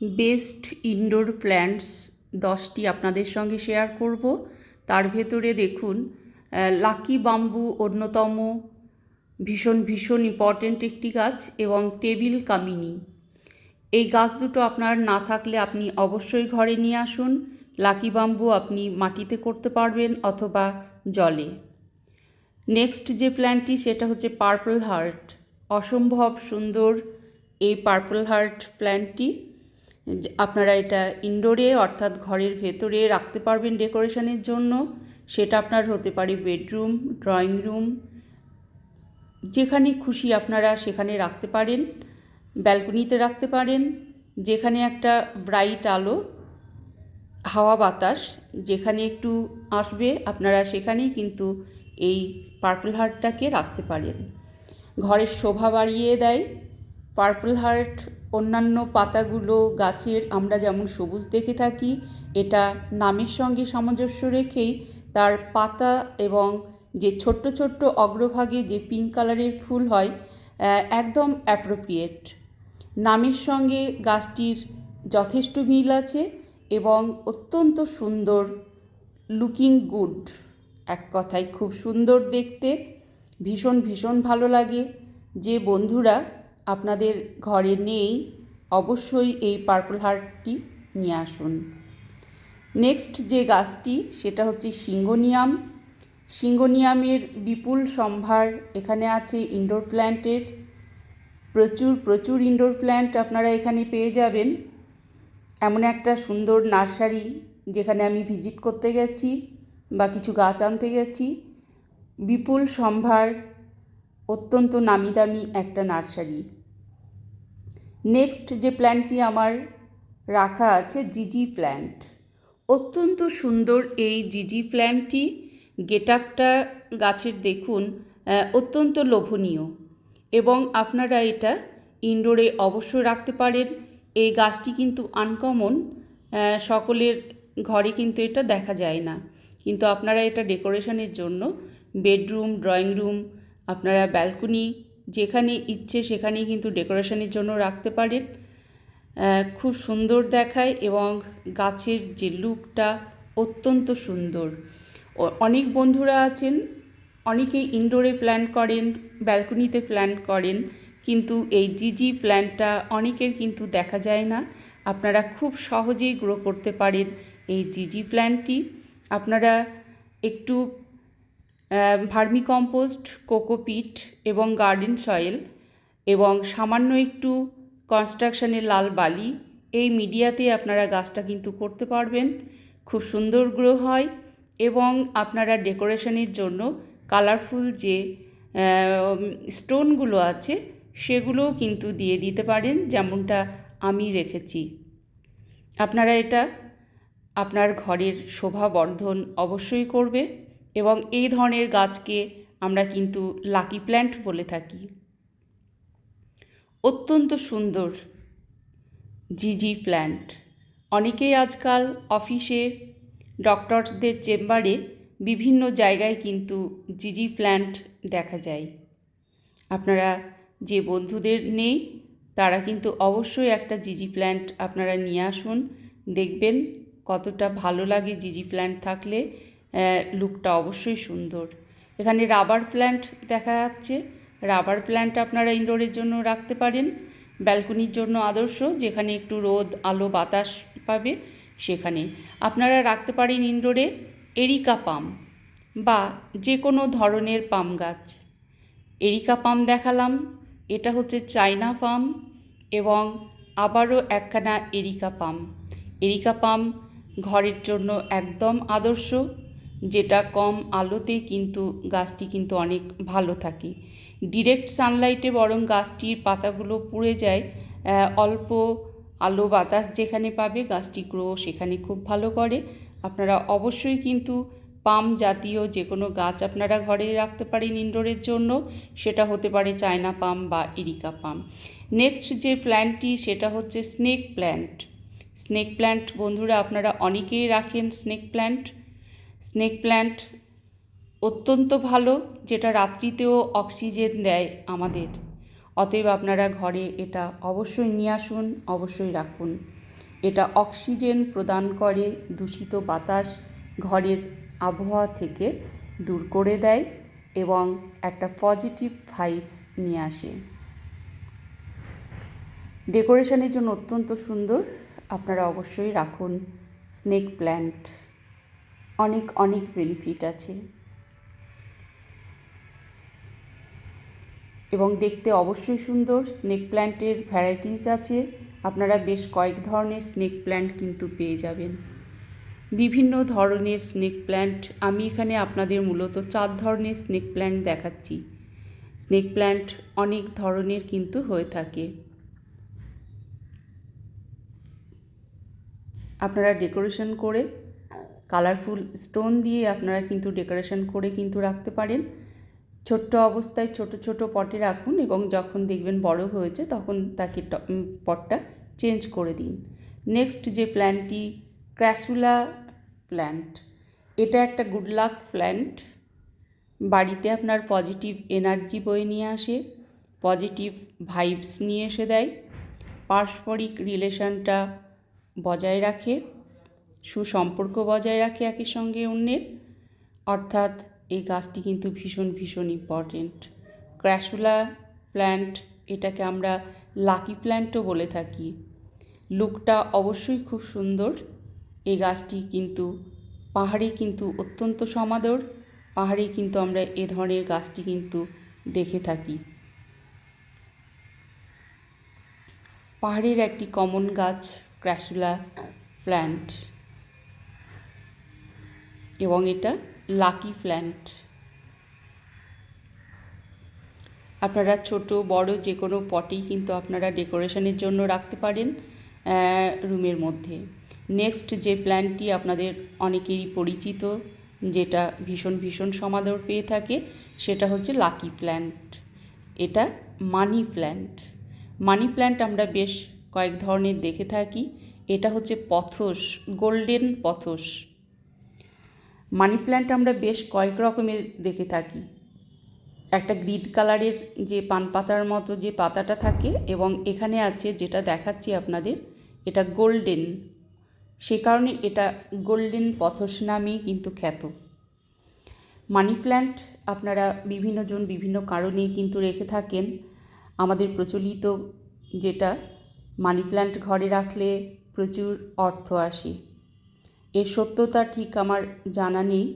Best indoor plants দশটি আপনাদের সঙ্গে শেয়ার করব। তার ভেতরে দেখুন লাকি বাম্বু অন্যতম, ভীষণ ভীষণ ইম্পর্ট্যান্ট একটি গাছ এবং টেবিল কামিনি। এই গাছ দুটো আপনার না থাকলে আপনি অবশ্যই ঘরে নিয়ে আসুন। লাকি বাম্বু আপনি মাটিতে করতে পারবেন অথবা জলে। নেক্সট যে প্ল্যান্টটি সেটা হচ্ছে পার্পল হার্ট অসম্ভব সুন্দর এই পার্পল হার্ট প্ল্যান্টটি আপনারা এটা ইনডোরে অর্থাৎ ঘরের ভেতরে রাখতে পারবেন ডেকোরেশনের জন্য। সেটা আপনার হতে পারে বেডরুম ড্রয়িং রুম যেখানে খুশি আপনারা সেখানে রাখতে পারেন ব্যালকনিতে রাখতে পারেন, যেখানে একটা ব্রাইট আলো, হাওয়া বাতাস, যেখানে একটু আসবে আপনারা সেখানেই কিন্তু এই পার্পল হার্টটাকে রাখতে পারেন। ঘরের শোভা বাড়িয়ে দেয়। পার্পল হার্ট অন্যান্য পাতাগুলো গাছের আমরা যেমন সবুজ দেখে থাকি, এটা নামের সঙ্গে সামঞ্জস্য রেখেই তার পাতা এবং যে ছোট্ট ছোট্ট অগ্রভাগে যে পিঙ্ক কালারের ফুল হয় একদম অ্যাপ্রোপ্রিয়েট নামের সঙ্গে গাছটির যথেষ্ট মিল আছে এবং অত্যন্ত সুন্দর লুকিং গুড এক কথায় খুব সুন্দর দেখতে, ভীষণ ভীষণ ভালো লাগে। যে বন্ধুরা আপনাদের ঘরে নেই অবশ্যই এই পার্পল হার্টটি নিয়ে আসুন। নেক্সট যে গাছটি, সেটা হচ্ছে সিঙ্গোনিয়াম। সিঙ্গোনিয়ামের বিপুল সম্ভার এখানে আছে ইনডোর প্ল্যান্টের প্রচুর প্রচুর ইনডোর প্ল্যান্ট আপনারা এখানে পেয়ে যাবেন। এমন একটা সুন্দর নার্সারি যেখানে আমি ভিজিট করতে গেছি বা কিছু গাছ আনতে গেছি। বিপুল সম্ভার অত্যন্ত নামি দামি একটা নার্সারি। নেক্সট যে প্ল্যান্টটি আমার রাখা আছে জিজি প্ল্যান্ট অত্যন্ত সুন্দর এই জিজি প্ল্যান্টটি গেট আপটা গাছের দেখুন অত্যন্ত লোভনীয়। এবং আপনারা এটা ইনডোরে অবশ্যই রাখতে পারেন। এই গাছটি কিন্তু আনকমন সকলের ঘরে কিন্তু এটা দেখা যায় না। কিন্তু আপনারা এটা ডেকোরেশনের জন্য বেডরুম ড্রয়িং রুম আপনারা ব্যালকনি যেখানে ইচ্ছে সেখানেই কিন্তু ডেকোরেশনের জন্য রাখতে পারেন। খুব সুন্দর দেখায় এবং গাছের যে লুকটা অত্যন্ত সুন্দর। অনেক বন্ধুরা আছেন, অনেকেই ইনডোরে প্ল্যান করেন, ব্যালকনিতে প্ল্যান করেন, কিন্তু এই জিজি প্ল্যান্টটা অনেকের কিন্তু দেখা যায় না। আপনারা খুব সহজেই গ্রো করতে পারেন এই জিজি প্ল্যান্টটি আপনারা একটু ভার্মি কম্পোস্ট কোকোপিট এবং গার্ডেন সয়েল এবং সামান্য একটু কনস্ট্রাকশনের লাল বালি, এই মিডিয়াতে আপনারা গাছটা কিন্তু করতে পারবেন। খুব সুন্দর গ্রো হয় এবং আপনারা ডেকোরেশনের জন্য কালারফুল যে স্টোনগুলো আছে সেগুলোও কিন্তু দিয়ে দিতে পারেন, যেমনটা আমি রেখেছি। আপনারা এটা আপনার ঘরের শোভা বর্ধন অবশ্যই করবে। এবং এই ধরনের গাছকে আমরা কিন্তু লাকি প্ল্যান্ট বলে থাকি। অত্যন্ত সুন্দর জিজি প্ল্যান্ট অনেকেই আজকাল অফিসে ডক্টরসদের চেম্বারে বিভিন্ন জায়গায় কিন্তু জিজি প্ল্যান্ট দেখা যায়। আপনারা যে বন্ধুদের নেই, তারা কিন্তু অবশ্যই একটা জিজি প্ল্যান্ট আপনারা নিয়ে আসুন, দেখবেন কতটা ভালো লাগে জিজি প্ল্যান্ট থাকলে। লুকটা অবশ্যই সুন্দর। এখানে রাবার প্ল্যান্ট দেখা যাচ্ছে। রাবার প্ল্যান্ট আপনারা ইনডোরের জন্য রাখতে পারেন। ব্যালকনির জন্য আদর্শ, যেখানে একটু রোদ, আলো, বাতাস পাবে সেখানে। আপনারা রাখতে পারেন ইনডোরে এরিকা পাম বা যে কোনো ধরনের পাম গাছ। এরিকা পাম দেখালাম, এটা হচ্ছে চাইনা পাম এবং আবারও একখানা এরিকা পাম এরিকা পাম ঘরের জন্য একদম আদর্শ। যেটা কম আলোতে কিন্তু গাছটি কিন্তু অনেক ভালো থাকে। ডিরেক্ট সানলাইটে বরং গাছটির পাতাগুলো পুড়ে যায় অল্প আলো বাতাস যেখানে পাবে গাছটি গ্রো সেখানে খুব ভালো করে। আপনারা অবশ্যই কিন্তু পাম জাতীয় যে কোনো গাছ আপনারা ঘরে রাখতে পারেন ইনডোরের জন্য, সেটা হতে পারে চায়না পাম বা ইরিকা পাম। নেক্সট যে প্ল্যান্টটি সেটা হচ্ছে স্নেক প্ল্যান্ট স্নেক প্ল্যান্ট বন্ধুরা আপনারা অনেকেই রাখেন স্নেক প্ল্যান্ট স্নেক প্ল্যান্ট অত্যন্ত ভালো, যেটা রাত্রিতেও অক্সিজেন দেয় আমাদের। অতএব আপনারা ঘরে এটা অবশ্যই নিয়ে আসুন, অবশ্যই রাখুন। এটা অক্সিজেন প্রদান করে দূষিত বাতাস ঘরের আবহাওয়া থেকে দূর করে দেয় এবং একটা পজিটিভ ভাইবস নিয়ে আসে। ডেকোরেশনের জন্য অত্যন্ত সুন্দর, আপনারা অবশ্যই রাখুন স্নেক প্ল্যান্ট। অনেক অনেক বেনিফিট আছে। এবং দেখতে অবশ্যই সুন্দর স্নেক প্ল্যান্টের ভ্যারাইটিস আছে। আপনারা বেশ কয়েক ধরনের স্নেক প্ল্যান্ট কিন্তু পেয়ে যাবেন। বিভিন্ন ধরনের স্নেক প্ল্যান্ট আমি এখানে আপনাদের মূলত চার ধরনের স্নেক প্ল্যান্ট দেখাচ্ছি। স্নেক প্ল্যান্ট অনেক ধরনের কিন্তু হয়ে থাকে। আপনারা ডেকোরেশন করে কালারফুল স্টোন দিয়ে আপনারা কিন্তু ডেকোরেশন করে কিন্তু রাখতে পারেন। ছোট্ট অবস্থায় ছোট ছোট পটে রাখুন এবং যখন দেখবেন বড় হয়েছে তখন তাকে পটটা চেঞ্জ করে দিন। নেক্সট যে প্ল্যান্টটি, ক্র্যাসুলা প্ল্যান্ট। এটা একটা গুড লাক প্ল্যান্ট। বাড়িতে আপনার পজিটিভ এনার্জি বয়ে নিয়ে আসে, পজিটিভ ভাইবস নিয়ে এসে দেয়, পারস্পরিক রিলেশনটা বজায় রাখে। সুসম্পর্ক বজায় রাখে একই সঙ্গে অন্যের। অর্থাৎ এই গাছটি কিন্তু ভীষণ ভীষণ ইম্পর্টেন্ট ক্র্যাশুলা প্ল্যান্ট এটাকে আমরা লাকি প্ল্যান্টও বলে থাকি। লুকটা অবশ্যই খুব সুন্দর। এই গাছটি কিন্তু পাহাড়ে কিন্তু অত্যন্ত সমাদর। পাহাড়ে কিন্তু আমরা এ ধরনের গাছটি কিন্তু দেখে থাকি। পাহাড়ের একটি কমন গাছ ক্র্যাসুলা প্ল্যান্ট এবং এটা লাকি প্ল্যান্ট আপনারা ছোট, বড় যে কোনো পটেই কিন্তু আপনারা ডেকোরেশনের জন্য রাখতে পারেন রুমের মধ্যে। নেক্সট যে প্ল্যান্টটি আপনাদের অনেকেরই পরিচিত, যেটা ভীষণ ভীষণ সমাদর পেয়ে থাকে, সেটা হচ্ছে লাকি প্ল্যান্ট এটা মানি প্ল্যান্ট মানি প্ল্যান্ট আমরা বেশ কয়েক ধরনের দেখে থাকি। এটা হচ্ছে pothos golden pothos money plant আমরা বেশ কয়েক রকমের দেখে থাকি। একটা গ্রিন কালারের যে পান পাতার মতো যে পাতাটা থাকে এবং এখানে আছে যেটা দেখাচ্ছি আপনাদের, এটা গোল্ডেন। সে কারণে এটা গোল্ডেন পথস নামেই কিন্তু খ্যাত। মানি প্ল্যান্ট আপনারা বিভিন্নজন বিভিন্ন কারণে কিন্তু রেখে থাকেন। আমাদের প্রচলিত যেটা, মানি প্ল্যান্ট ঘরে রাখলে প্রচুর অর্থ আসে। এর সত্যতা ঠিক আমার জানা নেই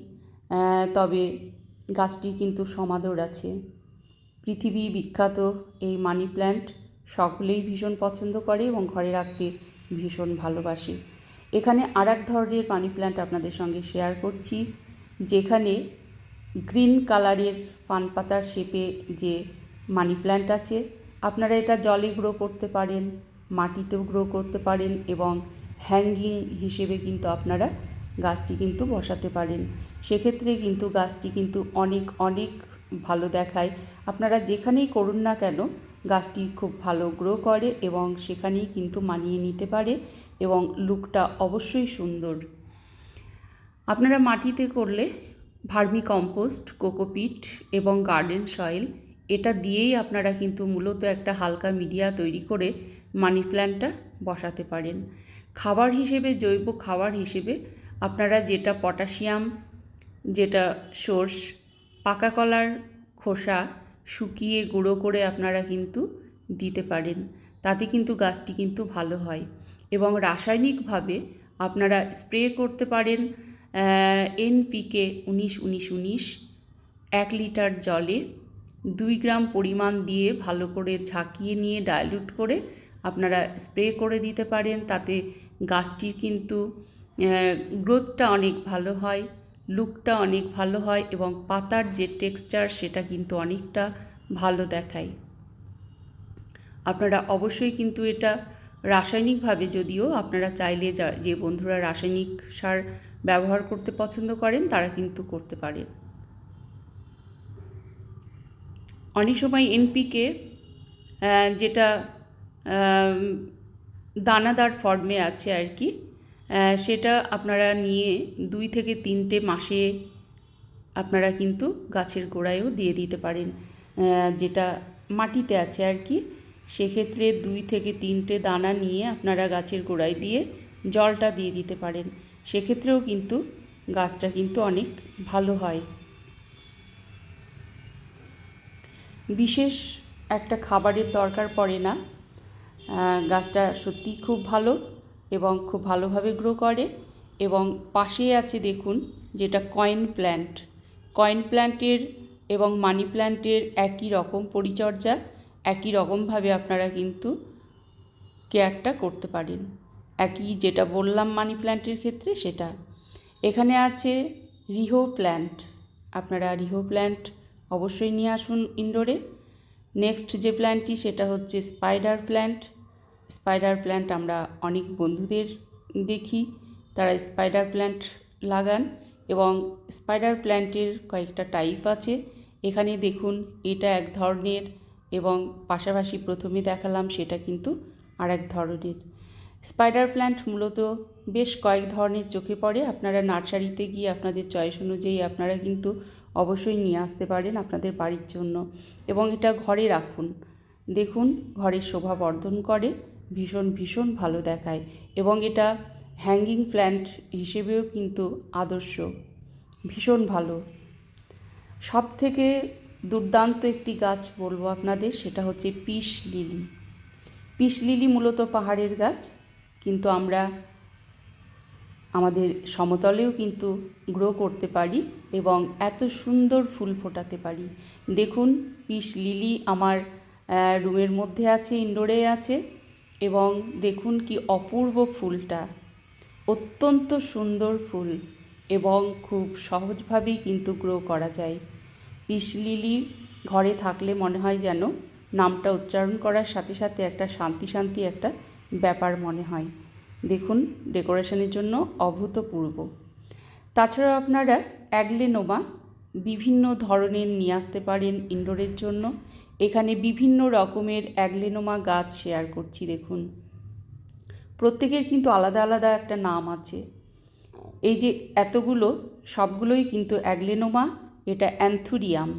তবে গাছটি কিন্তু সমাদর আছে। পৃথিবী বিখ্যাত এই মানি প্ল্যান্ট সকলেই ভীষণ পছন্দ করে এবং ঘরে রাখতে ভীষণ ভালোবাসে। এখানে আর এক ধরনের মানি প্ল্যান্ট আপনাদের সঙ্গে শেয়ার করছি, যেখানে গ্রিন কালারের পান পাতার শেপে যে মানি প্ল্যান্ট আছে, আপনারা এটা জলে গ্রো করতে পারেন, মাটিতেও গ্রো করতে পারেন এবং হ্যাঙ্গিং হিসেবে কিন্তু আপনারা গাছটি কিন্তু বসাতে পারেন। সেক্ষেত্রে কিন্তু গাছটি কিন্তু অনেক অনেক ভালো দেখায়। আপনারা যেখানেই করুন না কেন, গাছটি খুব ভালো গ্রো করে এবং সেখানেই কিন্তু মানিয়ে নিতে পারে এবং লুকটা অবশ্যই সুন্দর। আপনারা মাটিতে করলে ভার্মি কম্পোস্ট কোকোপিট এবং গার্ডেন সয়েল, এটা দিয়েই আপনারা কিন্তু মূলত একটা হালকা মিডিয়া তৈরি করে মানি প্ল্যান্টটা বসাতে পারেন। খাবার হিসেবে, জৈব খাবার হিসেবে আপনারা যেটা পটাশিয়াম, যেটা সোর্স, পাকা কলার খোসা শুকিয়ে গুঁড়ো করে আপনারা কিন্তু দিতে পারেন। তাতে কিন্তু গাছটি কিন্তু ভালো হয়। এবং রাসায়নিকভাবে আপনারা স্প্রে করতে পারেন এনপিকে উনিশ উনিশ উনিশ, এক লিটার জলে দুই গ্রাম পরিমাণ দিয়ে ভালো করে ঝাঁকিয়ে নিয়ে ডাইলুট করে আপনারা স্প্রে করে দিতে পারেন, তাতে গাছটির কিন্তু গ্রোথটা অনেক ভালো হয়, লুকটা অনেক ভালো হয় এবং পাতার যে টেক্সচার সেটা কিন্তু অনেকটা ভালো দেখায়। আপনারা অবশ্যই কিন্তু এটা রাসায়নিকভাবে যদিও আপনারা চাইলে যা বন্ধুরা রাসায়নিক সার ব্যবহার করতে পছন্দ করেন, তারা কিন্তু করতে পারেন অনেক সময় এনপিকে যেটা দানাদার ফর্মে আছে আর কি। সেটা আপনারা নিয়ে দুই থেকে তিনটে মাসে আপনারা কিন্তু গাছের গোড়ায়ও দিয়ে দিতে পারেন। যেটা মাটিতে আছে আর কি, সেক্ষেত্রে দুই থেকে তিনটে দানা নিয়ে আপনারা গাছের গোড়ায় দিয়ে জলটা দিয়ে দিতে পারেন। সেক্ষেত্রেও কিন্তু গাছটা কিন্তু অনেক ভালো হয়। বিশেষ একটা খাবারের দরকার পড়ে না। গাছটা সত্যিই খুব ভালো এবং খুব ভালোভাবে গ্রো করে এবং পাশেই আছে দেখুন যেটা কয়েন প্ল্যান্ট কয়েন প্ল্যান্টের এবং মানি প্ল্যান্টের একই রকম পরিচর্যা, একই রকমভাবে আপনারা কিন্তু কেয়ারটা করতে পারেন। একই যেটা বললাম মানি প্ল্যান্টের ক্ষেত্রে সেটা। এখানে আছে রিহো প্ল্যান্ট আপনারা রিহো প্ল্যান্ট অবশ্যই নিয়ে আসুন ইনডোরে নেক্সট যে প্ল্যান্টটি সেটা হচ্ছে স্পাইডার প্ল্যান্ট স্পাইডার প্ল্যান্ট আমরা অনেক বন্ধুদের দেখি, তারা স্পাইডার প্ল্যান্ট লাগান এবং স্পাইডার প্ল্যান্টের কয়েকটা টাইপ আছে। এখানে দেখুন এটা এক ধরনের এবং পাশাপাশি প্রথমে দেখালাম সেটা কিন্তু আর এক ধরনের। স্পাইডার প্ল্যান্ট মূলত বেশ কয়েক ধরনের চোখে পড়ে, আপনারা নার্সারিতে গিয়ে আপনাদের চয়েস অনুযায়ী আপনারা কিন্তু অবশ্যই নিয়ে আসতে পারেন আপনাদের বাড়ির জন্য এবং এটা ঘরে রাখুন। দেখুন ঘরের শোভা বর্ধন করে। ভীষণ ভীষণ ভালো দেখায় এবং এটা হ্যাঙ্গিং প্ল্যান্ট হিসেবেও কিন্তু আদর্শ। ভীষণ ভালো। সব থেকে দুর্দান্ত একটি গাছ বলব আপনাদের, সেটা হচ্ছে পিস লিলি। পিস লিলি মূলত পাহাড়ের গাছ, কিন্তু আমরা আমাদের সমতলেও কিন্তু গ্রো করতে পারি এবং এত সুন্দর ফুল ফোটাতে পারি। দেখুন, পিস লিলি আমার রুমের মধ্যে আছে ইনডোরে আছে। এবং দেখুন কি অপূর্ব ফুলটা। অত্যন্ত সুন্দর ফুল এবং খুব সহজভাবেই কিন্তু গ্রো করা যায়। পিস লিলি ঘরে থাকলে মনে হয় যেন নামটা উচ্চারণ করার সাথে সাথে একটা শান্তি শান্তি একটা ব্যাপার মনে হয়। দেখুন, ডেকোরেশনের জন্য অভূতপূর্ব। তাছাড়াও আপনারা অ্যাগলেনোমা বিভিন্ন ধরনের নিয়ে আসতে পারেন ইনডোরের জন্য। এখানে বিভিন্ন রকমের অ্যাগলেনোমা গাছ শেয়ার করছি, দেখুন। প্রত্যেকের কিন্তু আলাদা আলাদা একটা নাম আছে। এই যে এতগুলো, সবগুলোই কিন্তু অ্যাগলেনোমা, এটা অ্যান্থুরিয়াম।